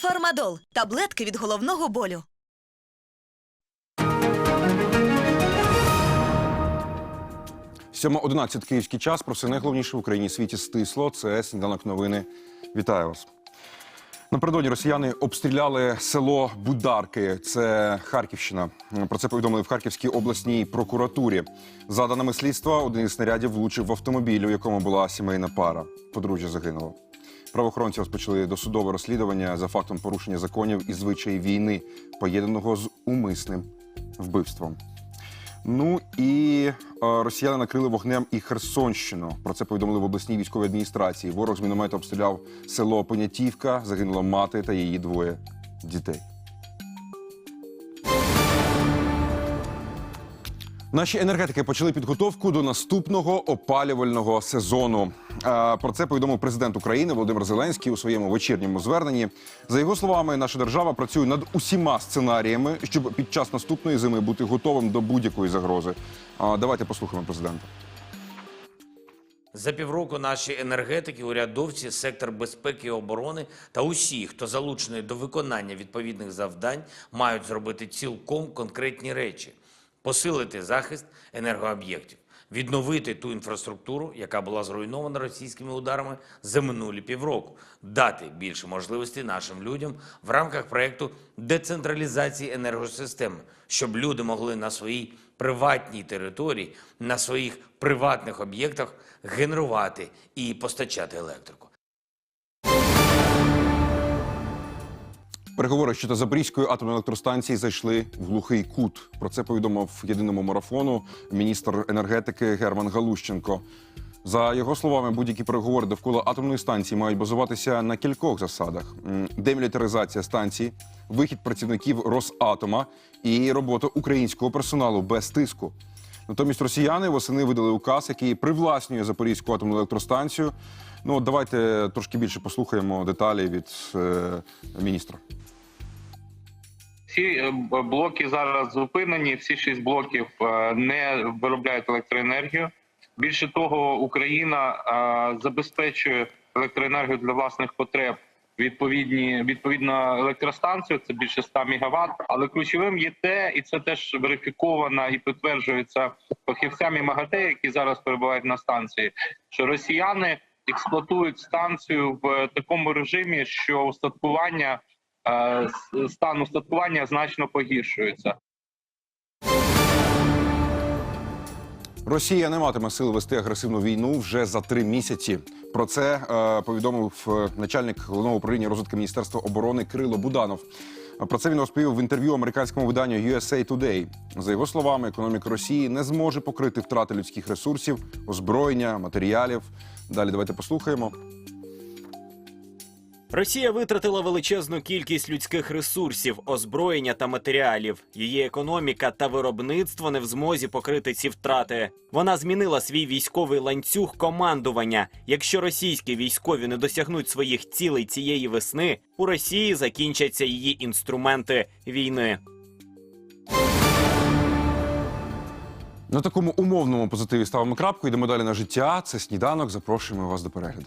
Фармадол таблетки від головного болю. Сьома 11 київський час. Про все найголовніше в Україні світі стисло. Це сніданок новини. Вітаю вас. Напередодні росіяни обстріляли село Бударки. Це Харківщина. Про це повідомили в Харківській обласній прокуратурі. За даними слідства, один із снарядів влучив в автомобіль, у якому була сімейна пара. Подружжя загинуло. Правоохоронці розпочали досудове розслідування за фактом порушення законів і звичаї війни, поєднаного з умисним вбивством. Ну і е, росіяни накрили вогнем і Херсонщину. Про це повідомили в обласній військовій адміністрації. Ворог з міномета обстріляв село Понятівка. Загинула мати та її двоє дітей. Наші енергетики почали підготовку до наступного опалювального сезону. Про це повідомив президент України Володимир Зеленський у своєму вечірньому зверненні. За його словами, наша держава працює над усіма сценаріями, щоб під час наступної зими бути готовим до будь-якої загрози. Давайте послухаємо президента. За півроку наші енергетики, урядовці, сектор безпеки і оборони та усі, хто залучений до виконання відповідних завдань, мають зробити цілком конкретні речі: посилити захист енергооб'єктів, відновити ту інфраструктуру, яка була зруйнована російськими ударами за минулі півроку, дати більше можливостей нашим людям в рамках проекту децентралізації енергосистеми, щоб люди могли на своїй приватній території, на своїх приватних об'єктах генерувати і постачати електрику. Переговори щодо Запорізької атомної електростанції зайшли в глухий кут. Про це повідомив єдиному марафону міністр енергетики Герман Галущенко. За його словами, будь-які переговори довкола атомної станції мають базуватися на кількох засадах: демілітаризація станції, вихід працівників Росатома і робота українського персоналу без тиску. Натомість росіяни восени видали указ, який привласнює Запорізьку атомну електростанцію. Ну, от давайте трошки більше послухаємо деталі від е, міністра. Всі е, блоки зараз зупинені. Всі шість блоків е, не виробляють електроенергію. Більше того, Україна е, забезпечує електроенергію для власних потреб. Відповідні відповідно електростанцію, це більше 100 мегаватт. Але ключовим є те, і це теж верифіковано і підтверджується фахівцями МАГАТЕ, які зараз перебувають на станції, що росіяни експлуатують станцію в такому режимі, що устаткування е, стан устаткування значно погіршується. Росія не матиме сил вести агресивну війну вже за три місяці. Про це е, повідомив е, начальник головного управління розвитку Міністерства оборони Кирило Буданов. Про це він розповів в інтерв'ю американському виданню USA Today. За його словами, економіка Росії не зможе покрити втрати людських ресурсів, озброєння, матеріалів. Далі давайте послухаємо. Росія витратила величезну кількість людських ресурсів, озброєння та матеріалів. Її економіка та виробництво не в змозі покрити ці втрати. Вона змінила свій військовий ланцюг командування. Якщо російські військові не досягнуть своїх цілей цієї весни, у Росії закінчаться її інструменти війни. На такому умовному позитиві ставимо крапку. Йдемо далі на життя. Це сніданок. Запрошуємо вас до перегляду.